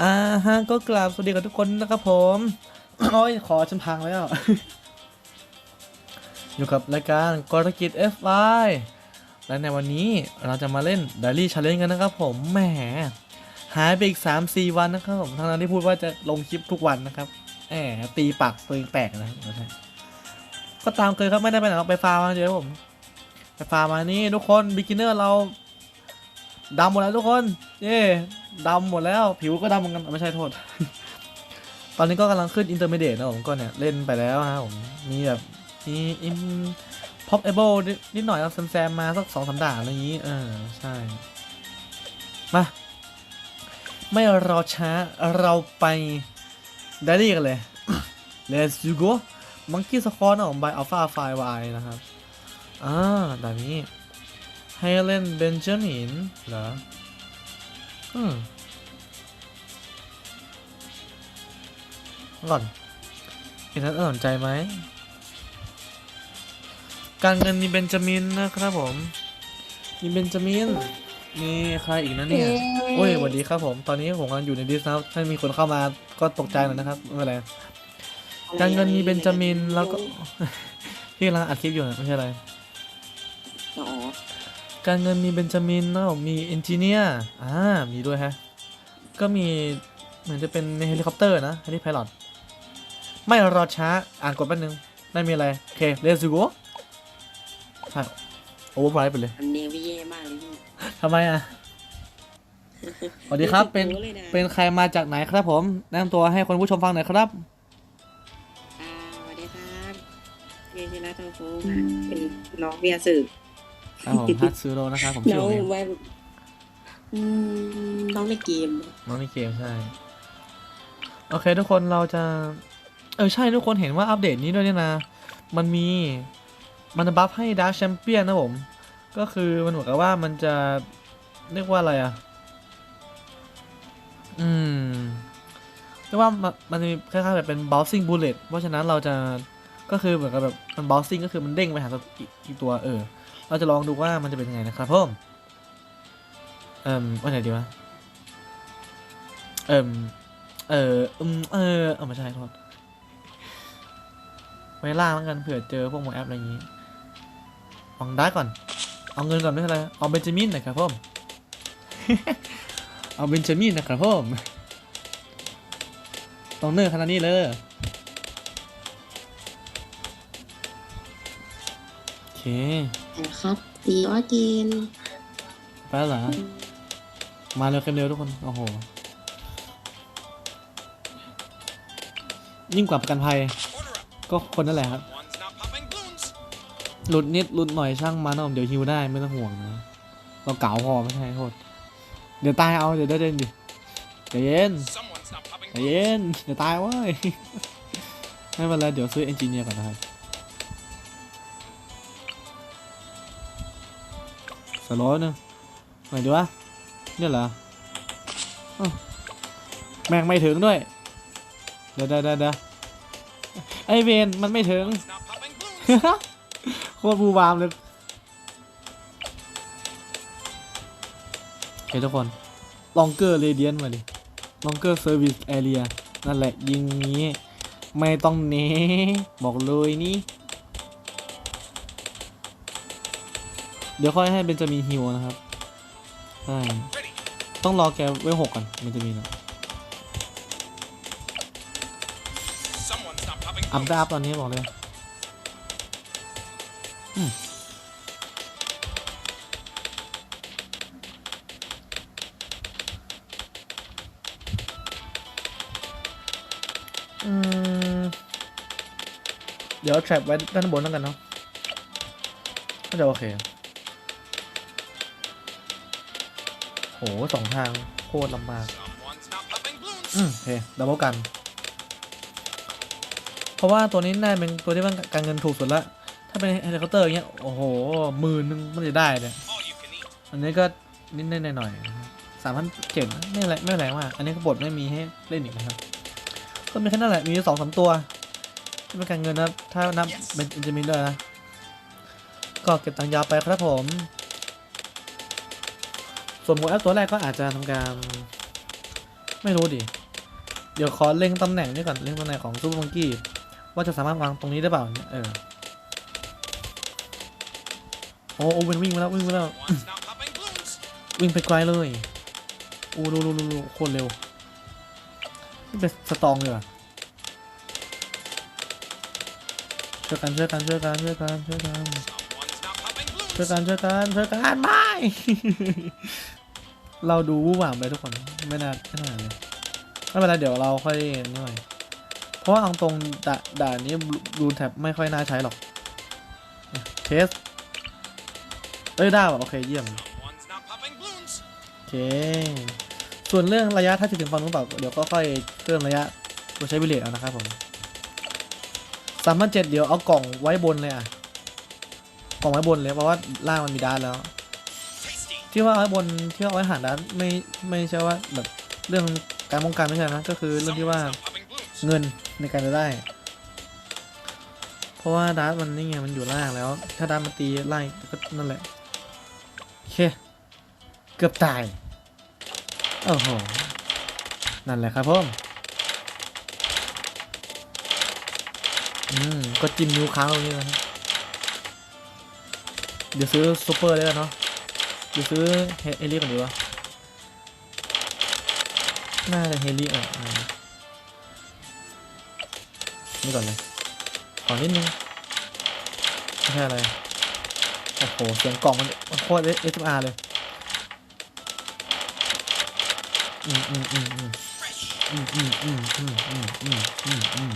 อ่าฮะก็กราบสวัสดีกับทุกคนนะครับผมโอ้ยขอฉันพังแล้ว อยู่กับรายการกรกิจ F5 และในวันนี้เราจะมาเล่น Daily Challenge กันนะครับผมแหมหายไปอีก 3-4 วันนะครับผมทั้งนั้นที่พูดว่าจะลงคลิปทุกวันนะครับแหมตีปากตัวเองแตกนะก็ตามเคยครับไม่ได้ไปไหนหรอกไปฟาร์มมาเดี๋ยผม ไปฟาร์มมานี่ทุกคนบิ๊กินเนอร์เรา ดำหมดแล้วทุกคน เย่ดำหมดแล้ว ผิวก็ดำเหมือนกันไม่ใช่โทษ ตอนนี้ก็กำลังขึ้นอินเตอร์เมเดียนะผมก็เนี่ย เล่นไปแล้วฮะผม มีแบบมีอินพ็อปเอเบิลนิดหน่อยเอาแซมมาสักสองสามด่านอะไรอย่างนี้ เออ ใช่ มา ไม่รอช้าเราไปไดรี่กันเลย Let's go Monkey Squad นะผม by Alpha 5 Y นะครับ อ่าด่านนี้ ให้เล่นเบนจามินเหรออืมก่อนอีกนั้นสนใจไหม การเงินมีเบนจามินนะครับผม มีเบนจามิน มีใครอีกนะเนี่ย โอ้ยสวัสดีครับผม ตอนนี้ผมกำลังอยู่ในดิสนะครับ ถ้ามีคนเข้ามาก็ตกใจหน่อยนะครับไม่เป็นไร การเงินมีเบนจามินแล้วก็ พี่กำลังอัดคลิปอยู่นะไม่ใช่อะไรอ๋อ การเงินมีเบนจามินนะผมมีเอนจิเนียร์อ่ามีด้วยฮะ ก็มีเหมือนจะเป็นเฮลิคอปเตอร์นะเฮลิพายลอตไม่รอช้าอ่านกดแป๊บนึงไม่มีอะไร โอเค let's go ใช่โอเวอร์ไพรส์ไปเลยอันนี้ไม่แย่มากเลยพี่ทำไมอะสวัสดีครับเป็นโอ้เลยนะเป็นใครมาจากไหนครับผมแนะนำตัวให้คนผู้ชมฟังหน่อยครับอ่าสวัสดีครับเรียนชินะทองฟูค่ะเป็นน้องเบียร์สืบ ครับผมฮัตซูโร่นะครับผมชื่น้อองโอเองไว้อืมน้องในเกม น้องในเกมใช่ โอเค ทุกคนเราจะ เออใช่ทุกคนเห็นว่าอัปเดตนี้ด้วยเนี่ยนะ มันมี มันจะบัฟให้ดาร์ c แชมเปี้ยนนะผม ก็คือมันเหมือนกับว่ามันจะ เรียกว่าอะไรอะ อืมเรียกว่ามันมันจะมีคล้ายๆแบบเป็น bouncing bullet เพราะฉะนั้นเราจะก็คือเหมือนกับแบบมัน bouncing ก็คือมันเด้งไปหาตัวอีกอีกตัวเออ เราจะลองดูว่ามันจะเป็นยังไงนะครับผมเอ่มว่าไหนดีวะเอ่มเอออืมเออเออไม่ใช่โทษไว้ล่างแล้วกันเผื่อเจอพวกโมแอปอะไรอย่างนี้ลองได้ก่อน เอาเงินก่อนไม่เป็นไรเอาเบนจามินนะครับผมเอาเบนจามินนะครับผมต้องเนื้อขนาดนี้เลยโอเค นะครับตีว่ากินไปแล้วเหรอมาเร็วขึ้นเร็วทุกคน โอ้โห ยิ่งกว่าประกันภัย ก็คนนั่นแหละครับ One's not popping balloons. หลุดนิดหลุดหน่อยช่างมันนะผมเดี๋ยวฮิวได้ไม่ต้องห่วงนะ เราเก๋าพอไม่ใช่โทษ เดี๋ยวตายเอาเดี๋ยวได้เด่นดิใจเย็น Someone's not popping ใจเย็นเดี๋ยวตายเว้ย ไม่เป็นไรเดี๋ยวซื้อเอนจิเนียร์ก่อนนะครับ สโลว์หนึงไหนดีวะเนี่ยเหรออแม่งไม่ถึงด้วย เดี๋ยวเดี๋ยวเดี๋ยวไอเวนมันไม่ถึง โคตรบูบามเลยโอเคทุกคนลองเกอร์เรเดียนมาดิลองเกอร์เซอร์วิสแอเรียนั่นแหละยิงงี้ ไม่ต้องเน้บอกเลยนี่ เดี๋ยวค่อยให้เบนจามินฮิวนะครับใช่ต้องรอแกไว้หกก่อนเบนจามินอะอัพได้อัพตอนนี้บอกเลยเดี๋ยวแทร็บไว้ด้านบนแล้วกันเนาะก็จะโอเค โหสองทางโคตรลำบาก Someone's not popping balloons. อืมโอเคดับเบิลกัน เพราะว่าตัวนี้น่าเป็นตัวที่มันการเงินถูกสุดละ ถ้าเป็นเฮลิคอปเตอร์อย่างเงี้ย โอ้โหหมื่นนึงมันจะได้เนี่ย All you can eat. อันนี้ก็นิดๆหน่อยๆสามพันเจ็ดไม่แรงไม่แรงมาก อันนี้ก็บทไม่มีให้เล่นอีกนะครับ ก็มีแค่นั้นแหละ มีสองสามตัวที่เป็นการเงินนะครับถ้านับเป็นจะมีด้วยนะ ก็เก็บตังค์ยาวไปครับผม ส่วนโมแอปตัวแรกก็อาจจะทำการ ไม่รู้ดิ เดี๋ยวขอเล็งตำแหน่งนี่ก่อน เล็งตำแหน่งของซูเปอร์มังกี้ว่าจะสามารถวางตรงนี้ได้เปล่าเนี่ยเออ โอ้โอ้วิ่งวิ่งมาแล้ววิ่งมาแล้ววิ่งไปไกลเลยโอ้ดูดูดูดูโคตรเร็ว นี่เป็นสตองเลยว่ะช่วยกันช่วยกันช่วยกันช่วยกันช่วยกันช่วยกันช่วยกันช่วยกันไม่ เราดูวู่หวามไปทุกคนไม่น่าไม่น่าเลยไม่เป็นไรเดี๋ยวเราค่อยนี่หน่อยเพราะว่าเอาตรงด่าด่านนี้รูนแท็บไม่ค่อยน่าใช้หรอกเทสเอ้ยได้ว่ะโอเคเยี่ยมโอเคส่วนเรื่องระยะถ้าจะถึงฝั่งนู้นเปล่าเดี๋ยวก็ค่อยเพิ่มระยะโดยใช้วิเลตเอานะครับผมสามพันเจ็ดเดี๋ยวเอากล่องไว้บนเลยอะกล่องไว้บนเลยเพราะว่าล่างมันมีดานแล้ว ที่ว่าเอาไว้บนที่ว่าเอาไว้หาดานไม่ไม่ใช่ว่าแบบเรื่องการป้องกันไม่ใช่นะก็คือเรื่องที่ว่าเงินในการจะได้ เพราะว่าดาร์ตมันนี่ไงมันอยู่ล่างแล้ว ถ้าดาร์ตมันตีไล่ก็นั่นแหละโอเคเกือบตายโอ้โหนั่นแหละครับพ่อมอืมก็จิ้มนิ้วค้างตรงนี้นะเดี๋ยวซื้อซูเปอร์เลยเนาะ เดี๋ยวซื้อเฮลี่ก่อนดีวะน่าจะเฮลี่อะนี่ก่อนเลยขอนิดนึงไม่ใช่อะไรโอ้โหเสียงกล่องมันมันโคตรเอสอาร์เลยอืมอืมอืมอืมอืมอืมอืมอืมอืมอืมอืมอืม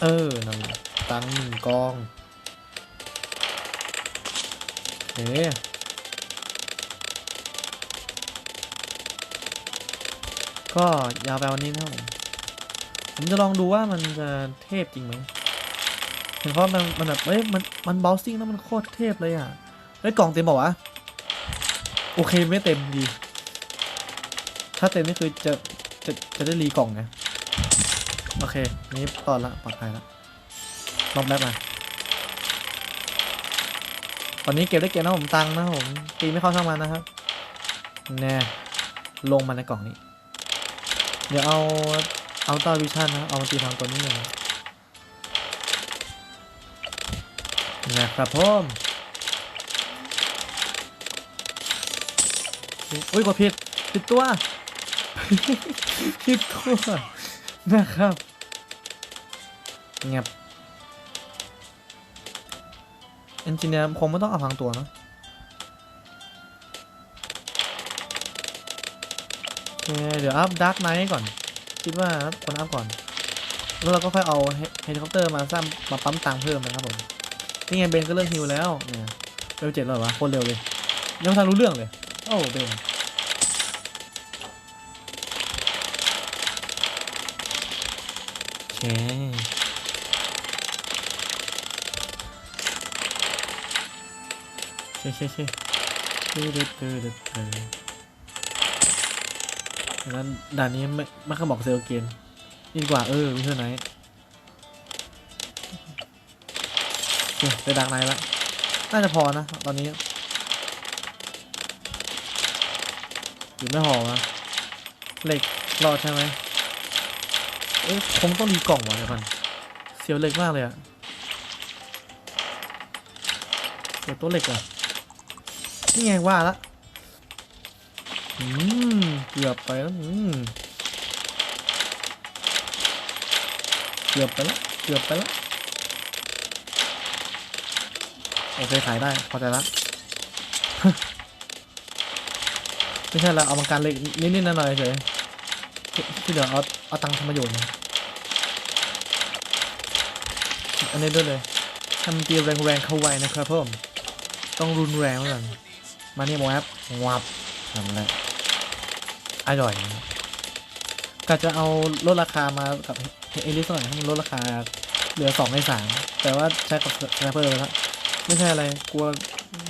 เออนั่นตังค์หนึ่งกอง เคก็ยาวไปวันนี้นะครับผม ผมจะลองดูว่ามันจะเทพจริงไหมเห็นเพราะมันมันแบบเอ้ยมันมันเบลซิ่งแล้วมันโคตรเทพเลยอะเฮ้ยกล่องเต็มบอกวะโอเคไม่เต็มดี ถ้าเต็มนี่คือจะจะจะได้รีกล่องไงโอเค นี้ตอนละปลอดภัยละลองแบ็คมา ตอนนี้เก็บได้เก็บนะผมตังนะผมตีไม่เข้าช่างมันนะครับแน่ลงมาในกล่องนี้ เดี๋ยวเอาเอาตาวิชั่นนะเอามาตีทางตัวนี้หนึ่งนะครับผมอุ้ยกดผิดผิดตัวผิดตัวนะครับเงียบ เอนจิเนียร์คงไม่ต้องเอาพังตัวเนะโอเคเดี๋ยวอัพดาร์กไนท์ก่อน คิดว่าคนอัพก่อน แล้วเราก็ค่อยเอาเฮลิคอปเตอร์มาสร้างมาปั๊มตังเพิ่มนะครับผมนี่ไงเบนก็เริ่มฮิวแล้วเนี่ยเร็วเจ็ดแล้ววะโคตรเร็วเลยยังทันรู้เรื่องเลยโอ้เบนโอเค โอเคโอเคดืดดืดดืดดืดดืดดังนั้นด่านนี้ไม่ไม่ค่อยบอกเซลเกนดีกว่าเออวิเทอร์ไนท์โอเคได้ดักไนท์แล้วน่าจะพอนะตอนนี้หรือไม่พอวะเหล็กรอดใช่ไหมเอ้ยคงต้องรีกล่องวะเดี๋ยวก่อนเสียวเหล็กมากเลยอะเดี๋ยวตัวเหล็กอะ นี่ไงว่าละอืมเกือบไปแล้วอืมเกือบไปแล้วเกือบไปแล้วโอเคขายได้พอใจละไม่ใช่ละเอามาการเล็กนิดๆหน่อยๆเฉยที่เดี๋ยวเอาเอาตังค์ทำประโยชน์นะอันนี้ด้วยเลยทำตีแรงๆเข้าไว้นะครับเพิ่มต้องรุนแรงเหมือนกัน มานี่โมแอปวับทำแล้วอร่อยนะกะจะเอาลดราคามากับเอลิสหน่อยให้มันลดราคาเหลือสองในสามแต่ว่าใช้กับสแนปเปอร์ไปแล้วไม่ใช่อะไรกลัว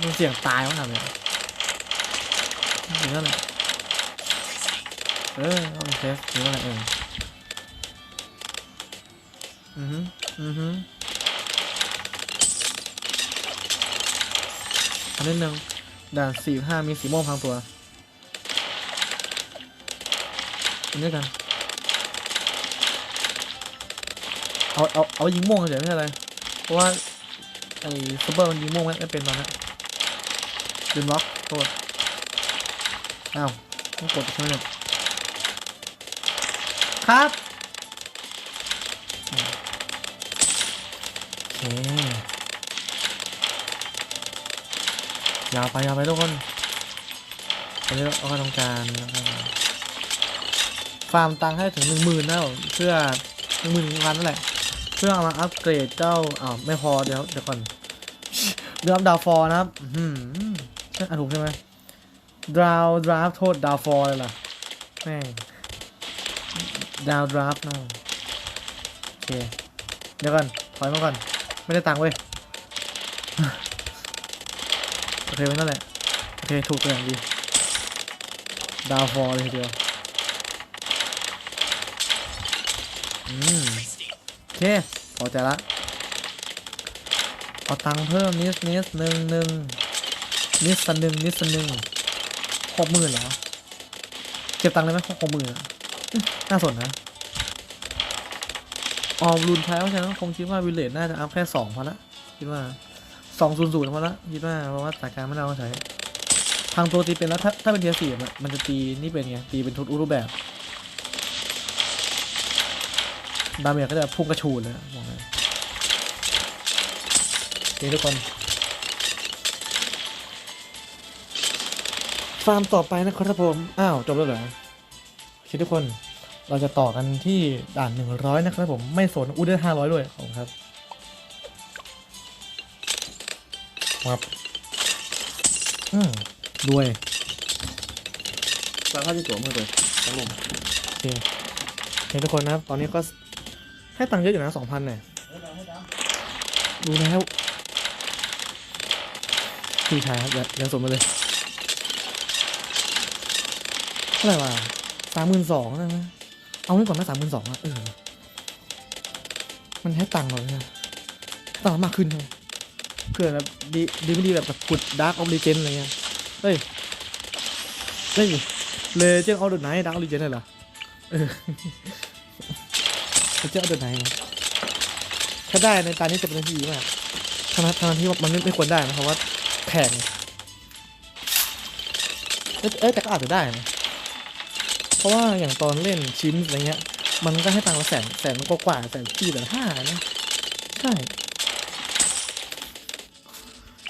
มันเสี่ยงตายมั้งทำเนี่ยอย่างนั้นแหละเออต้องเทสหรือว่าอะไรเอออือฮึอือฮึอันนิดนึง ด่านสี่ห้ามีสีม่วงพังตัวเป็นด้วยกัน เอาเอาเอายิงม่วงเฉยไม่ใช่อะไร เพราะว่าไอ้ซูเปอร์มันยิงม่วงไม่ไม่เป็นตอนนั้นลืมล็อกโทษอ้าวต้องกดใช่ไหมเนี่ยครับโอเค ยาวไปยาวไปทุกคนตอนนี้เราก็ต้องการฟาร์มตังค์ให้ถึงหนึ่งหมื่นนะเพื่อหนึ่งหมื่นพันนั่นแหละ เพื่อเอามาอัปเกรดเจ้าอ้าวไม่พอเดี๋ยวเดี๋ยวก่อนเดี๋ยวอัพดาวฟอร์นะครับอื้อหืมอ่ถูกใช่ไหมดาวดราฟโทษดาวฟอร์เลยล่ะแม่งดาวดราฟนะโอเคเดี๋ยวก่อนถอยมาก่อน ไม่ได้ตังค์เว้ย โอ เคไว้นั่นแหละ โอเค ถูกตัวอย่างดี ดาวฟอร์เลยทีเดียว อืม โอเค พอใจละ เอาตังค์เพิ่มนิดนิดหนึ่งหนึ่งนิดสันหนึ่งนิดสันหนึ่งหกหมื่นเหรอ เก็บตังค์ได้ไหมหกหมื่นน่าสนนะออมรุนแท้เพราะฉะนั้นคงคิดว่าวิลเลจน่าจะอัพแค่สองพอละคิดว่า สองศูนย์ศูนย์พอละคิดว่าเพราะว่าสายการไม่ได้เอาใช้ทางตัวตีเป็นแล้วถ้าถ้าเป็นเทียสี่มันจะตีนี่เป็นไงตีเป็นทุกรูปแบบดาเมจก็จะพุ่งกระชูดเลยบอกเลยนี่ทุกคนฟาร์มต่อไปนะครับผม อ้าว จบแล้วเหรอโอเคทุกคน เราจะต่อกันที่ด่านหนึ่งร้อยนะครับผม ไม่สนอู้ได้ห้าร้อยด้วย ขอบคุณครับ ครับอืมรวยสารภาพที่ตัวมือเลยครับผมโอเคโอเคทุกคนนะครับ ตอนนี้ก็ให้ตังค์เยอะอยู่นะสองพันเนี่ยดูแล้วพี่ชายครับอย่าอย่าสมมาเลยเท่าไหร่วะสามหมื่นสองนะ เอาไว้ก่อนนะสามหมื่นสองอะเออ มันให้ตังค์เราใช่ไหมให้ตังค์เรามากขึ้นเลย เพื่อแบบดีดีไม่ดีแบบแบบกุดดาร์กออฟลีเจนอะไรเงี้ยเฮ้ยเฮ้ยเลเจนออฟเดอะไนท์ดาร์กออฟลีเจนเลยเหรอเออเลเจนออฟเดอะไนท์ถ้าได้ในตานี้จะเป็นที่ดีมากทั้งนั้นทั้งนั้นที่ว่ามันไม่ไม่ควรได้นะเพราะว่าแพงเอ้ยเอ้แต่ก็อาจจะได้นะเพราะว่าอย่างตอนเล่นชิ้นอะไรเงี้ย มันก็ให้ตังค์ละแสนแสนกว่าแสนสี่แสนห้านะใช่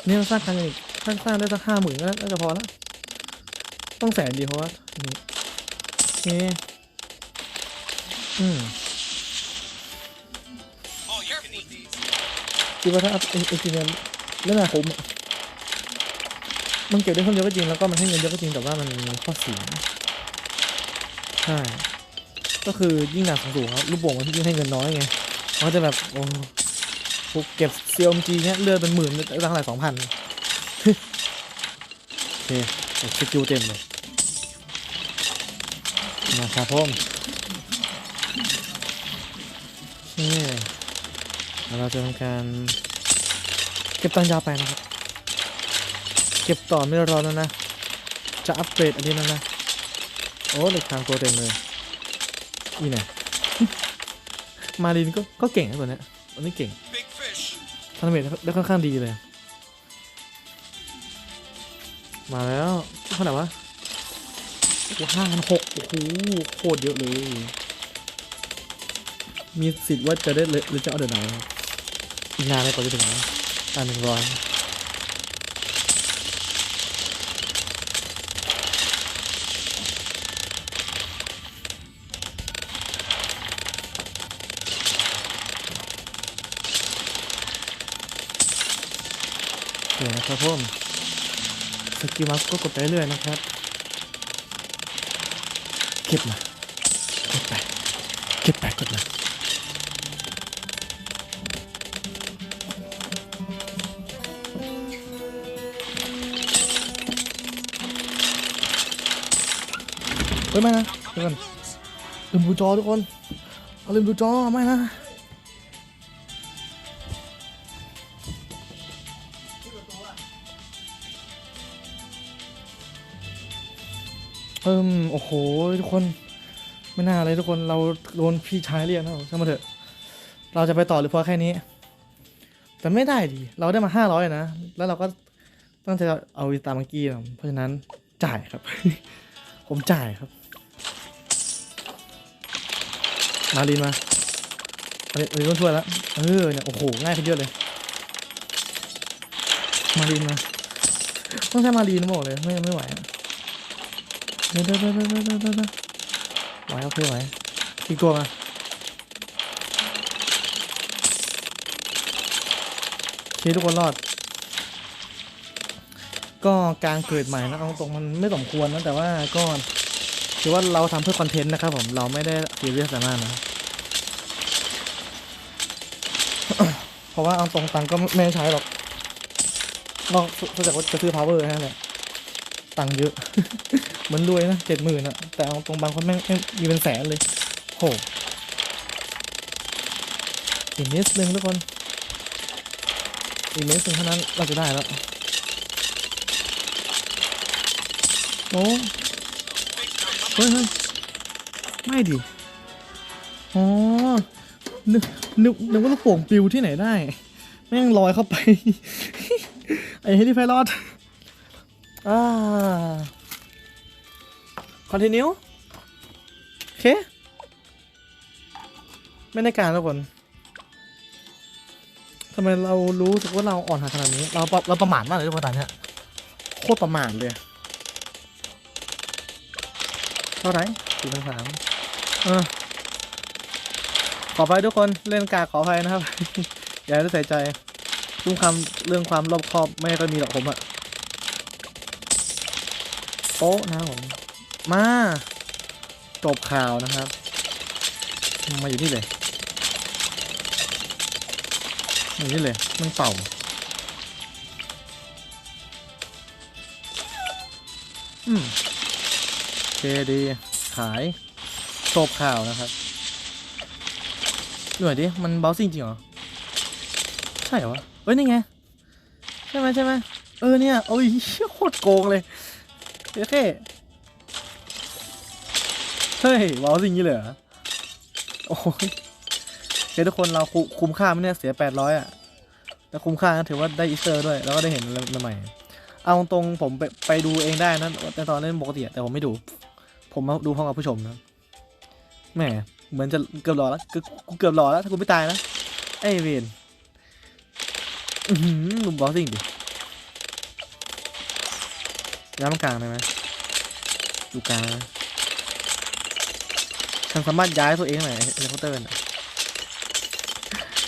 เนี่ยสร้างกันอีกสร้างสร้างได้สักห้าหมื่นก็น่าจะพอละต้องแสนดีเพราะว่าอันนี้โอเคอืมคิดว่าถ้าเอาไอ้ไอ้ทีเนียเล่นอะไรคุ้มมันเก็บได้คนเดียวก็จริงแล้วก็มันให้เงินเยอะก็จริงแต่ว่ามันมีข้อเสียใช่ก็คือยิ่งหนักสูงครับลูกโป่งมันยิ่งให้เงินน้อยไงมันจะแบบโอ้เก็บ เซียมจีเนี้ยเลือดเป็นหมื่นตั้งหลายสองพันโอเคสกิลเต็มเลยนะครับผมโอเคเดี๋ยวเราจะทำการ เก็บตังยาวไปนะครับ เก็บต่อไม่รอแล้วนะ จะอัปเกรดอันนี้แล้วนะ โอ้เหล็กทางตัวเต็มเลยนี่ไงมารินก็ก็เก่งนะตัวเนี้ยอันนี้เก่ง ทำเมทได้ค่อนข้างดีเลย มาแล้วเท่าไหร่วะโอ้ห้าพันหกโอ้โหโคตรเยอะเลย มีสิทธิ์ว่าจะได้เลยหรือจะเอาเดือนไหนอีกนานเลยกว่าจะถึงนะอันหนึ่งร้อย ครับผมสกิลมัสก็กดไปเรื่อยนะครับเก็บมาเก็บไปเก็บไปกดมาเฮ้ยไม่นะ Now เดี๋ยวก่อนลืมดูจอทุกคนเอาลืมดูจอไม่นะ โอ้โหทุกคนไม่น่าเลยทุกคนเราโดนพี่ชายเรียกนะช่างมาเถอะ เราจะไปต่อหรือพอแค่นี้ แต่ไม่ได้ดิเราได้มาห้าร้อยนะ แล้วเราก็ต้องจะเอาอิตามังกี้นะเพราะฉะนั้นจ่ายครับ ผมจ่ายครับ มาลินมามาลินมาลินต้องช่วยแล้วเออเนี่ยโอ้โหง่ายขึ้นเยอะเลย มาลินมาต้องใช้มาลินบอกเลยไม่ไม่ไหวอะ เดี๋ยวเดี๋ยวเดี๋ยวเดี๋ยวเดี๋ยวไหวโอเคไหวอีกตัวมาโอเคทุกคนรอด ก็การเกิดใหม่นะเอาตรงมันไม่สมควรนะแต่ว่าก็ถือว่าเราทำเพื่อคอนเทนต์นะครับผมเราไม่ได้ซีเรียสอะไรมากนะเพราะว่าเอาตรงตังค์ก็ไม่ใช้หรอกนอกจากว่าจะซื้อ power แค่นั้นแหละตังค์เยอะ เหมือนรวยนะเจ็ดหมื่นอะแต่เอาตรงบางคนแม่งแม่งมีเป็นแสนเลยโหอีกนิดนึงทุกคนอีกนิดนึงเท่านั้นเราจะได้แล้วโอ้เฮ้ยเฮ้ยไม่ดิอ๋อนึกนึกนึกว่าลูกโป่งปิวที่ไหนได้ แม่งลอยเข้าไป ไอ้เฮลิไพลอตอ่า คอนติเนียโอเค ไม่ได้การทุกคนทำไมเรารู้สึกว่าเราอ่อนหัดขนาดนี้ เราประเราประมาทมากเลยทุกคนตอนเนี้ยโคตรประมาทเลยเท่าไหร่สี่พันสามเออขออภัยทุกคนเล่นกากขออภัยนะครับ อย่าได้ใส่ใจเรื่องความเรื่องความรอบคอบไม่ค่อยมีหรอกผมอะโป๊ะนะครับผม มาจบข่าวนะครับ มาอยู่นี่เลยอยู่นี่เลยมันเป่าอืมโอเคดีขายจบข่าวนะครับหน่วยดิ มันเบลซิ่งจริงเหรอ ใช่เหรอวะเอ้ย นี่ไง ใช่ไหมใช่ไหมเออเนี่ย โอ้ยเหี้ยโคตรโกงเลยโอเค เฮ้ยเบลซิ่งนี้เลยเหรอ โอ้ยเดี๋ยวทุกคนเราคุ้มค่าไหมเนี่ยเสียแปดร้อยอะแต่คุ้มค่าถือว่าได้อีสเตอร์ด้วย แล้วก็ได้เห็นอะไรใหม่ เอาตรงผมไปไปดูเองได้นะแต่ตอนเล่นปกติแต่ผมไม่ดู ผมมาดูพร้อมกับผู้ชมนะแหมเหมือนจะเกือบหล่อแล้วเกือบกูเกือบหล่อแล้วถ้ากูไม่ตายนะไอ้เวนหนุ่มบอสซิ่งดิย้ายมากลางได้ไหมอยู่กลางนะ ฉันสามารถย้ายตัวเองไหนเฮลิคอปเตอร์น่ะ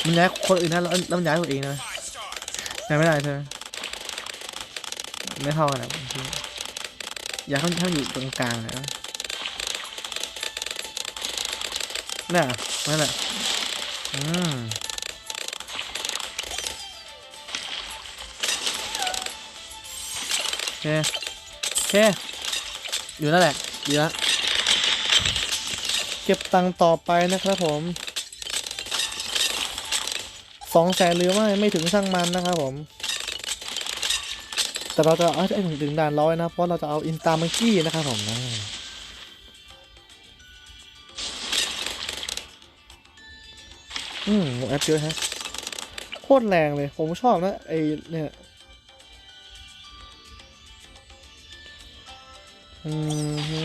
มันย้ายคนอื่นนะแล้วแล้วมันย้ายตัวเองนะย้ายไม่ได้ใช่ไหมไม่เท่ากันนะอยากให้มันให้มันอยู่ตรงกลางเลยนะน่ะนั่นแหละอืมโอเคโอเคอยู่นั่นแหละดีละ เก็บตังค์ต่อไปนะครับผมสองแสนหรือไม่ไม่ถึงช่างมันนะครับผม แต่เราจะเอาให้ถึงถึงด่านร้อยนะ เพราะเราจะเอาอินตามังกี้นะครับผมนะอืมแอปเยอะฮะโคตรแรงเลย ผมชอบนะไอเนี่ยอืม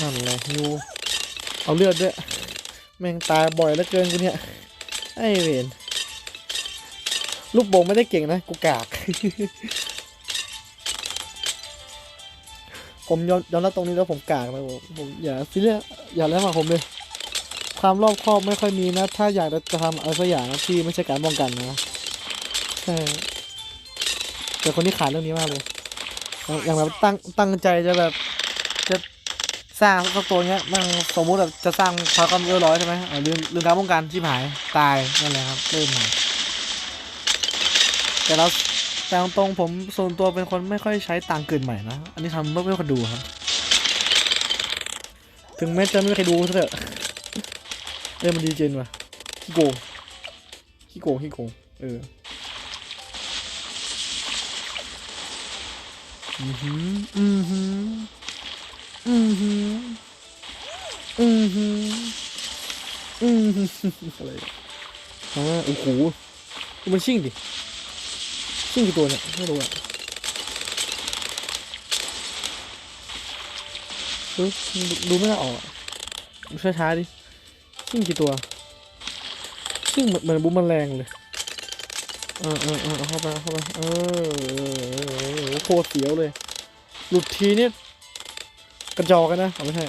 นั่นแหละยูเอาเลือดด้วย แม่งตายบ่อยเหลือเกินกูเนี่ย ไอ้เวนลูกโป่งไม่ได้เก่งนะ กูกาก ผมยอมยอมรับตรงนี้แล้วผมกากนะผมผมอย่าซีเรียสอย่าแล้วมาผมเลย ความรอบคอบไม่ค่อยมีนะ ถ้าอยากจะทำอะไรสักอย่างนะที่ไม่ใช่การป้องกันนะใช่แต่คนที่ขาดเรื่องนี้มากเลย อย่างแบบตั้งตั้งใจจะแบบ สร้างสักตัวเนี้ยมันสมมุติแบบจะสร้างพารากอนเอร้อยใช่ไหมอ่าลืมลืมการป้องกันที่หายตายนั่นแหละครับเริ่มใหม่แต่เราแต่ตรงผมส่วนตัวเป็นคนไม่ค่อยใช้ตังเกินใหม่นะ อันนี้ทำเพื่อเพื่อคนดูครับ ถึงแม้จะไม่ใครดูเถอะเอ้มันดีเจนว่ะขี้โกงขี้โกงขี้โกงเอออือหืออือหืออือหือ อือหืออือหือะไรอ่าโอ้โหมันชิ่งดิ ชิ่งกี่ตัวเนี่ยไม่รู้อะดูดูไม่น่าออกอะดูช้าๆดิ ชิ่งกี่ตัว ชิ่งเหมือนเหมือนบุ้มแมลงเลยเออเออเออเอาเข้าไปเข้าไปเออโคตรเสียวเลย หลุดทีเนี่ยกระจอกกันนะเอาไม่ใช่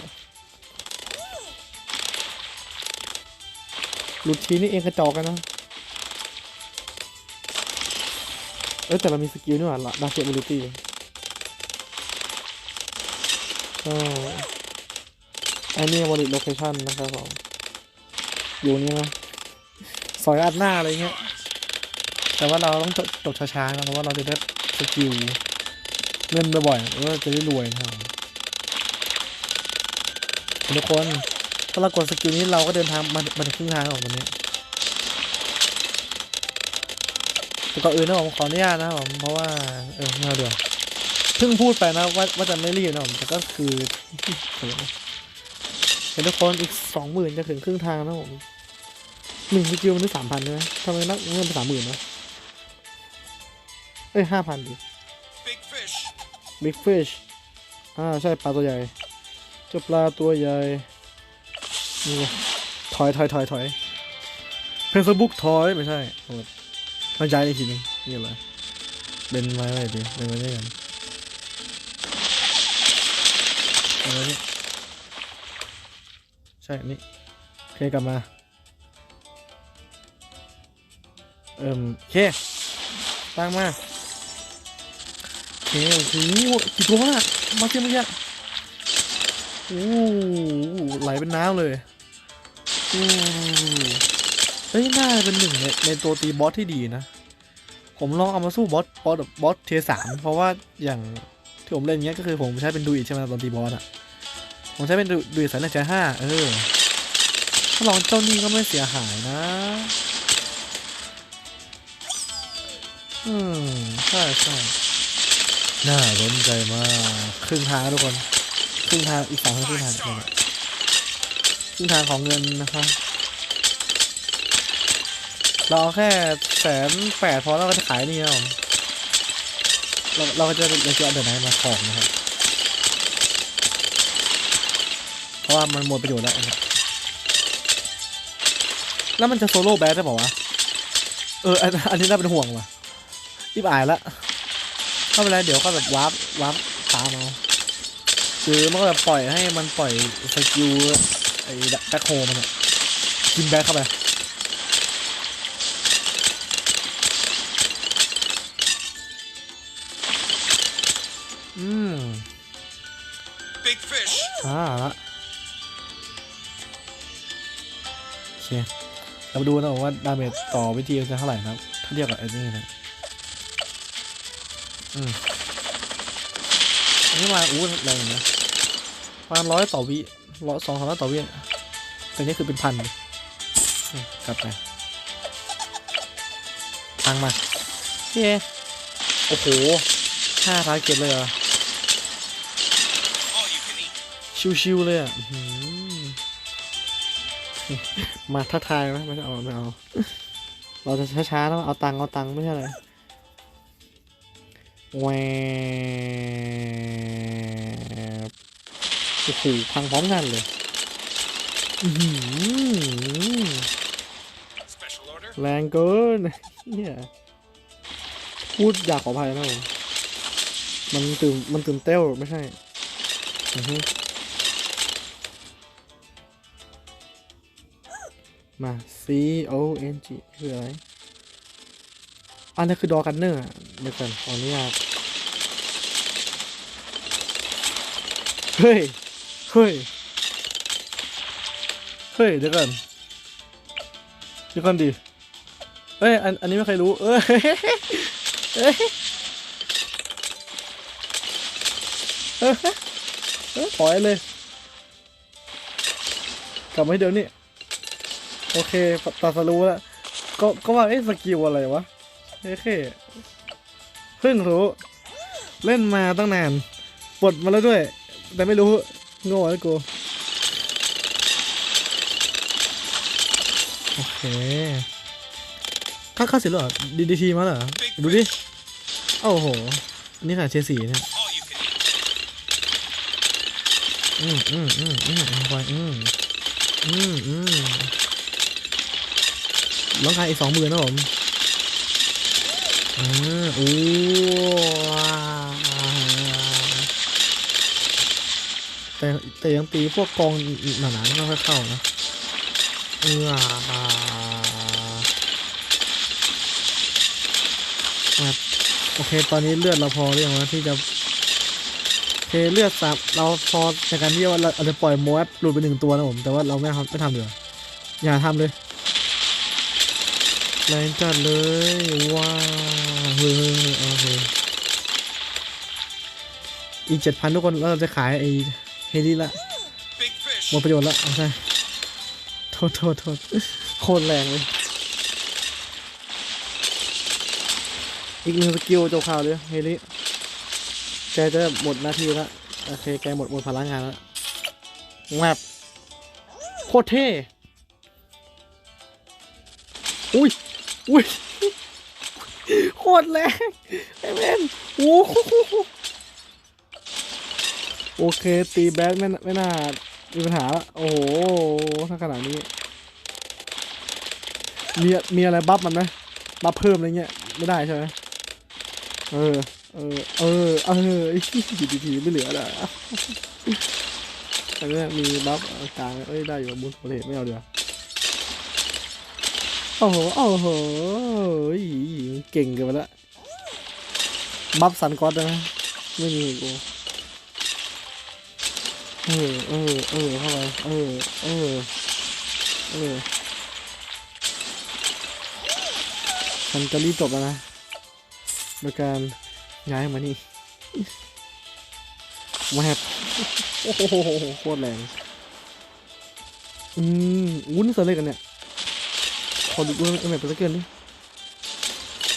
หลุดทีนี่เองกระจอกกันนะ เออแต่เรามีสกิลนี่หว่าดาเซียบิลิตี้อันนี้วอลิโลเคชั่นนะครับผมอยู่นี่นะซอยอัดหน้าอะไรเงี้ย แต่ว่าเราต้องตกช้าๆนะเพราะว่าเราจะได้สกิลเงินบ่อยๆแล้วจะได้รวยนะครับทุกคน ถ้าเรากดสกิลนี้เราก็เดินทางมามาถึงครึ่งทางของวันนี้แต่ก่อนอื่นนะผมขออนุญาตนะครับผมเพราะว่าเออไม่เอาเดี๋ยวเพิ่งพูดไปนะว่าว่าจะไม่รีบนะผมแต่ก็คือเห็นทุกคนอีกสองหมื่นจะถึงครึ่งทางนะผมหนึ่งสกิลมันได้สามพันใช่ไหมทำไมนักเงินสามหมื่นนะเอ้ยห้าพันดิ Big fish. Big Fish อ่าใช่ปลาตัวใหญ่เจ้าปลาตัวใหญ่ นี่ไงถอยถอยถอยถอยเพนสบุ๊กถอยไม่ใช่โอ้มาย้ายอีกทีนึงนี่อะไรเบนไว้ไว้ดิเบนไว้ด้ยกันอาไว้นี่ใช่ นี่โอเคกลับมา เอิ่มโอเค ตั้งมาโอเคโอ้โหกี่ตัววะน่ะมาเทียบเมื่อกี้ อ้โหไหลเป็นน้ำเลยโอ้เฮ้ยน่าเป็นหนึ่งในในตัวตีบอสที่ดีนะ ผมลองเอามาสู้บอสบอสบอสเทียสามเพราะว่าอย่างที่ผมเล่นเงี้ยก็คือผมใช้เป็นดูอิใช่ไหมตอนตีบอสอะ ผมใช้เป็นดูดูอิสายในใจห้าเออถ้าลองเจ้านี่ก็ไม่เสียหายนะ อืมใช่ใช่น่าสนใจมาก ครึ่งทางทุกคน ครึ่งทางอีกสองครึ่งทางครึ่งทางของเงินนะครับเราเอาแค่แสนแปดพอเราก็จะขายนี่นะผมเราเราก็จะเราจะเอาเดินไหนมาของนะครับ เพราะว่ามันหมดประโยชน์แล้วนเนี้ยแล้วมันจะโซโล่แบทได้เปล่าวะ เอออันอันนี้น่าเป็นห่วงว่ะรีบอายละไม่เป็นไรเดี๋ยวก็แบบวาร์ปวาร์ปตามเอา คือมันก็แบบปล่อยให้มันปล่อยสกิลไอ้แบ็คโฮมันกินแบ็คเข้าไปอืม Big fish. อ่าละโอเคเรามาดูนะว่าดาเมจต่อวิธีจะเท่าไหร่นะครับ ถ้าเทียบกับไอ้นี่นะอืมอันนี้มาอู้แรอยู่นะ ประมาณร้อยต่อวิร้อยสองสามร้อยต่อวิแต่นี่คือเป็นพันเลยอืมกลับไปตังมาเย้โอ้โหห้าทาร์เก็ตเลยเหรอ All you can eat. ชิวๆเลยอะอื้อหือมาทักทายไหมไม่เอาไม่เอา เราจะช้าๆนะเอาตังค์เอาตังค์ไม่ใช่อะไรแหวบ โอ้โหพังพร้อมกันเลยอื้อหือ Special order. แรงเกินเนี่ยพูดอยากขออภัยนะผมมันตื่นมันตื่นเต้วไม่ใช่อือฮึมา C O N G คืออะไร อันนี้คือดอกันเนอร์เดี๋ยวก่อนขออนุญาตเฮ้ย เฮ้ย เฮ้ย เดี๋ยวก่อนเดี๋ยวก่อนดิเอ้ย อัน อันนี้ไม่เคยรู้ เอ้ยเอ้ยเอ้ยเอ้ยถอยเลย กลับมาให้เดี๋ยวนี้ โอเคตัดสรู้แล้ว ก็ ก็ว่า เอ๊ะ สกิลอะไรวะเฮ้ยเพิ่งรู้ เล่นมาตั้งนาน ปลดมาแล้วด้วย แต่ไม่รู้ โง่แล้วกู โอเคเข้าเข้าเสิแล้วเหรอดีดีทีมาเหรอ ดูดิ โอ้โหนนี้ค่ะเชยร์สีเนี่ยอืมอืมอืมอืมอืมไปอืมอืมอืมร้องขายอีกสองหมื่นนะผมอ่าโอ้ แต่แต่ยังตีพวกกองหนาๆไม่ค่อยเข้านะเออมาโอเค ตอนนี้เลือดเราพอหรือยังวะที่จะเคเลือดสับเราพอในการที่ว่าเราจะปล่อยโมแอปหลุดไปหนึ่งตัวนะผม แต่ว่าเราไม่ทำไม่ทำเดี๋ยวอย่าทำเลยแรงจัดเลยว้าวเฮ้ยโอเคอีกเจ็ดพันทุกคนเราจะขายไอ ลิละหมดประโยชน์ละเอาใช่โทษโทษโทษโคตรแรงเลย อีกหนึ่งสกิลโจข่าวเลยเฮลิแกจะหมดหน้าที่แล้วโอเคแกหมดหมดพลังงานแล้วแมปโคตรเท่อุ้ยอุ้ยโคตรแรงไอ้แมนโอ้โห โอเค ตีแบดไม่ไม่น่ามีปัญหาละโอ้โหถ้าขนาดนี้ มีมีอะไรบัฟมันไหมบัฟเพิ่มอะไรเงี้ยไม่ได้ใช่ไหมเออ เออ เออ เออไอ้ที่ดีดีไม่เหลือละอันนี้มีบัฟกลางเอ้ยได้อยู่บุญโปรเทไม่เอาเดี๋ยวโอ้โห โอ้โหเก่งเกินไปละ บัฟสันก๊อตนะไม่มีกู เออเออเออเข้าไปเออเออเออฉันจะรีบจบแล้วนะโดยการย้ายมานี่แวบโอ้โหโคตรแรงอืมวุ้นเสร็จเลยกันเนี่ยขอดูดูไอ้แบบไปสักเกินดิ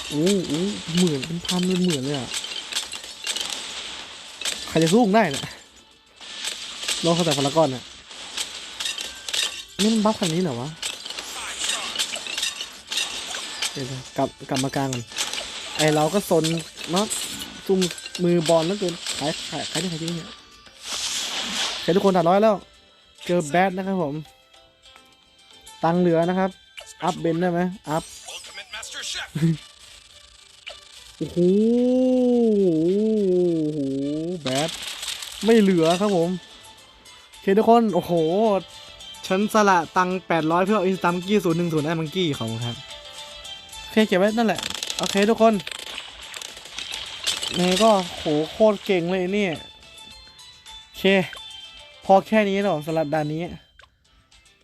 โอ้โหเหมือนเป็นพันเป็นหมื่นเลยอะใครจะสู้ได้เนี่ย ลงเข้าแต่พารากอนเนี่ยนี่มันบัฟคันนี้เหรอวะเดี๋ยวกลับกลับมากลางกันไอเราก็สนเนาะซุ่มมือบอลแล้วเกินขายขายขายได้ขายจริงเนี่ยขายทุกคนตัดร้อยแล้ว เจอแบดนะครับผม ตังเหลือนะครับ อัพเบนได้ไหมอัพโอ้โหแบดไม่เหลือครับผม โอเคทุกคน โอ้โห ฉันสละตังแปดร้อยเพื่อเอาอินสตามังกี้ศูนย์หนึ่งศูนย์ไอ้มังกี้ของครับโอเคเก็บไว้นั่นแหละ โอเคทุกคนนี่ก็โหโคตรเก่งเลยเนี่ยโอเค พอแค่นี้แล้วสำหรับด่านนี้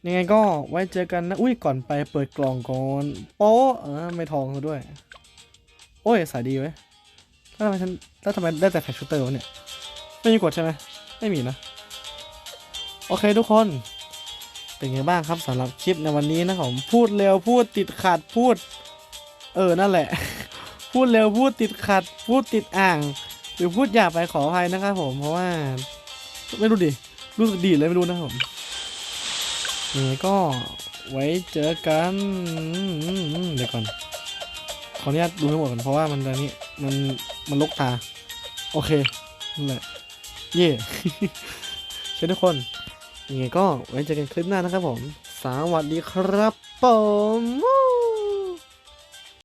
ยังไงก็ไว้เจอกันนะ อุ้ยก่อนไปเปิดกล่องก่อนโป๊ะเออไม่ทองซะด้วย โอ้ย สายดีไว้แล้วทำไมฉันแล้วทำไมได้แต่แฟชชูเตอร์วะเนี่ย ไม่มีกดใช่ไหมไม่มีนะ โอเคทุกคนเป็นไงบ้างครับสำหรับคลิปในวันนี้นะผมพูดเร็วพูดติดขัดพูด เออนั่นแหละ พูดเร็วพูดติดขัด พูดติดอ่าง หรือพูดหยาบไปขออภัยนะครับผมเพราะว่า ไม่รู้ดิรู้สึกดีเลยไม่รู้นะครับผมยังไงก็ไว้เจอกันเดี๋ยวก่อนขออนุญาตดูให้หมดก่อนเพราะว่ามันตอนนี้มันมันลกตา โอเคนั่นแหละเย่เชิญทุกคน ยังไงก็ไว้เจอกันคลิปหน้านะครับผม สวัสดีครับผม